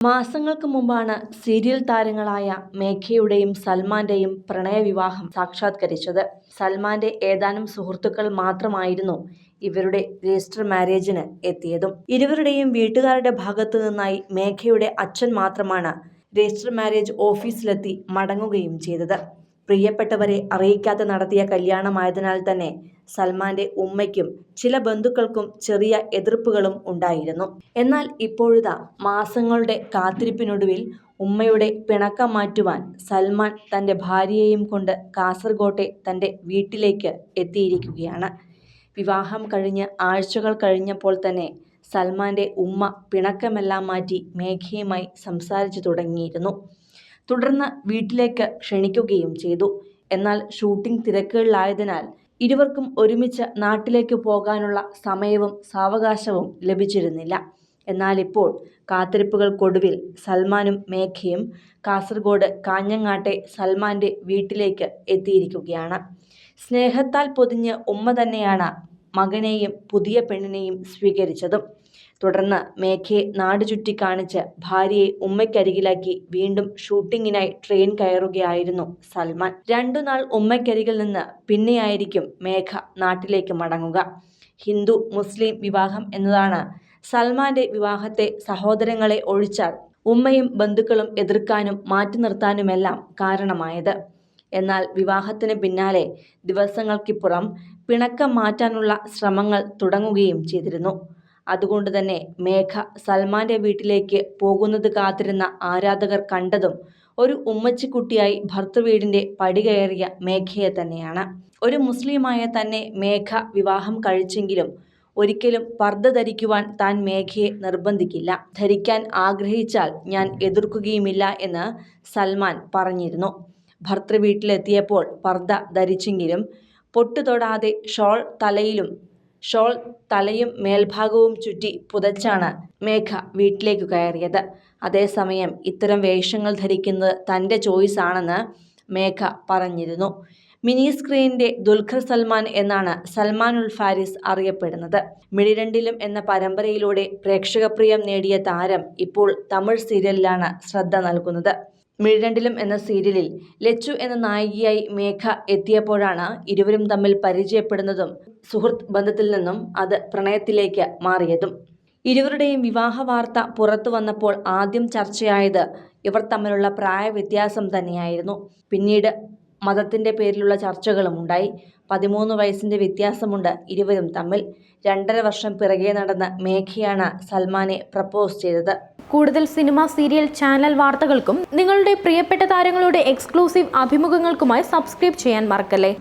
മാസങ്ങൾക്ക് മുമ്പാണ് സീരിയൽ താരങ്ങളായ മേഘയുടെയും സൽമാന്റെയും പ്രണയവിവാഹം സാക്ഷാത്കരിച്ചത്. സൽമാന്റെ ഏതാനും സുഹൃത്തുക്കൾ മാത്രമായിരുന്നു ഇവരുടെ രജിസ്റ്റർ മാരേജിന് എത്തിയതും. ഇരുവരുടെയും വീട്ടുകാരുടെ ഭാഗത്തു നിന്നായി മേഘയുടെ അച്ഛൻ മാത്രമാണ് രജിസ്റ്റർ മാരേജ് ഓഫീസിലെത്തി മടങ്ങുകയും ചെയ്തത്. പ്രിയപ്പെട്ടവരെ അറിയിക്കാതെ നടത്തിയ കല്യാണമായതിനാൽ തന്നെ സൽമാന്റെ ഉമ്മയ്ക്കും ചില ബന്ധുക്കൾക്കും ചെറിയ എതിർപ്പുകളും ഉണ്ടായിരുന്നു. എന്നാൽ ഇപ്പോഴുതാ മാസങ്ങളുടെ കാത്തിരിപ്പിനൊടുവിൽ ഉമ്മയുടെ പിണക്കം മാറ്റുവാൻ സൽമാൻ തന്റെ ഭാര്യയെയും കൊണ്ട് കാസർഗോട്ടെ തന്റെ വീട്ടിലേക്ക് എത്തിയിരിക്കുകയാണ്. വിവാഹം കഴിഞ്ഞ് ആഴ്ചകൾ കഴിഞ്ഞപ്പോൾ തന്നെ സൽമാന്റെ ഉമ്മ പിണക്കമെല്ലാം മാറ്റി മേഘയുമായി സംസാരിച്ചു തുടങ്ങിയിരുന്നു. തുടർന്ന് വീട്ടിലേക്ക് ക്ഷണിക്കുകയും ചെയ്തു. എന്നാൽ ഷൂട്ടിംഗ് തിരക്കുകളിലായതിനാൽ ഇരുവർക്കും ഒരുമിച്ച് നാട്ടിലേക്ക് പോകാനുള്ള സമയവും സാവകാശവും ലഭിച്ചിരുന്നില്ല. എന്നാൽ ഇപ്പോൾ കാത്തിരിപ്പുകൾക്കൊടുവിൽ സൽമാനും മേഘയും കാസർഗോഡ് കാഞ്ഞങ്ങാട്ടെ സൽമാന്റെ വീട്ടിലേക്ക് എത്തിയിരിക്കുകയാണ്. സ്നേഹത്താൽ പൊതിഞ്ഞ് ഉമ്മ തന്നെയാണ് മകനെയും പുതിയ പെണ്ണിനെയും സ്വീകരിച്ചതും. തുടർന്ന് മേഘയെ നാട് ചുറ്റി കാണിച്ച് ഭാര്യയെ ഉമ്മയ്ക്കരികിലാക്കി വീണ്ടും ഷൂട്ടിങ്ങിനായി ട്രെയിൻ കയറുകയായിരുന്നു സൽമാൻ. രണ്ടു നാൾ ഉമ്മയ്ക്കരികിൽ നിന്ന് പിന്നെയായിരിക്കും മേഘ നാട്ടിലേക്ക് മടങ്ങുക. ഹിന്ദു മുസ്ലിം വിവാഹം എന്നതാണ് സൽമാന്റെ വിവാഹത്തെ സഹോദരങ്ങളെ ഒഴിച്ചാൽ ഉമ്മയും ബന്ധുക്കളും എതിർക്കാനും മാറ്റി നിർത്താനുമെല്ലാം കാരണമായത്. എന്നാൽ വിവാഹത്തിന് പിന്നാലെ ദിവസങ്ങൾക്കിപ്പുറം പിണക്കം മാറ്റാനുള്ള ശ്രമങ്ങൾ തുടങ്ങുകയും ചെയ്തിരുന്നു. അതുകൊണ്ട് തന്നെ മേഘ സൽമാന്റെ വീട്ടിലേക്ക് പോകുന്നത് കാത്തിരുന്ന ആരാധകർ കണ്ടതും ഒരു ഉമ്മച്ചിക്കുട്ടിയായി പടി കയറിയ മേഘയെ തന്നെയാണ്. ഒരു മുസ്ലിമായ തന്നെ മേഘ വിവാഹം കഴിച്ചെങ്കിലും ഒരിക്കലും പർദ്ദ ധരിക്കുവാൻ താൻ മേഘയെ നിർബന്ധിക്കില്ല. ധരിക്കാൻ ആഗ്രഹിച്ചാൽ ഞാൻ എതിർക്കുകയുമില്ല എന്ന് സൽമാൻ പറഞ്ഞിരുന്നു. ഭർത്തൃവീട്ടിലെത്തിയപ്പോൾ പർദ്ദ ധരിച്ചെങ്കിലും പൊട്ടു തൊടാതെ ഷോൾ തലയിലും ഷോൾ തലയും മേൽഭാഗവും ചുറ്റി പുതച്ചാണ് മേഘ വീട്ടിലേക്ക് കയറിയത്. അതേസമയം ഇത്തരം വേഷങ്ങൾ ധരിക്കുന്നത് തന്റെ ചോയ്സ് ആണെന്ന് മേഘ പറഞ്ഞിരുന്നു. മിനി സ്ക്രീനിന്റെ ദുൽഖർ സൽമാൻ എന്നാണ് സൽമാൻ ഉൽ ഫാരിസ് അറിയപ്പെടുന്നത്. മിഴിരണ്ടിലും എന്ന പരമ്പരയിലൂടെ പ്രേക്ഷകപ്രിയം നേടിയ താരം ഇപ്പോൾ തമിഴ് സീരിയലിലാണ് ശ്രദ്ധ നൽകുന്നത്. മിഴിരണ്ടിലും എന്ന സീരിയലിൽ ലച്ചു എന്ന നായികയായി മേഘ എത്തിയപ്പോഴാണ് ഇരുവരും തമ്മിൽ പരിചയപ്പെടുന്നതും സുഹൃത്ത് ബന്ധത്തിൽ നിന്നും അത് പ്രണയത്തിലേക്ക് മാറിയതും. ഇരുവരുടെയും വിവാഹ വാർത്ത പുറത്തു വന്നപ്പോൾ ആദ്യം ചർച്ചയായത് ഇവർ തമ്മിലുള്ള പ്രായവ്യത്യാസം തന്നെയായിരുന്നു. പിന്നീട് മതത്തിന്റെ പേരിലുള്ള ചർച്ചകളും ഉണ്ടായി. പതിമൂന്ന് വയസ്സിന്റെ വ്യത്യാസമുണ്ട് ഇരുവരും തമ്മിൽ. രണ്ടര വർഷം പിറകെ നടന്ന മേഘയാണ് സൽമാനെ പ്രപ്പോസ് ചെയ്തത്. കൂടുതൽ സിനിമ സീരിയൽ ചാനൽ വാർത്തകൾക്കും നിങ്ങളുടെ പ്രിയപ്പെട്ട താരങ്ങളുടെ എക്സ്ക്ലൂസീവ് അഭിമുഖങ്ങൾക്കുമായി സബ്സ്ക്രൈബ് ചെയ്യാൻ മറക്കല്ലേ?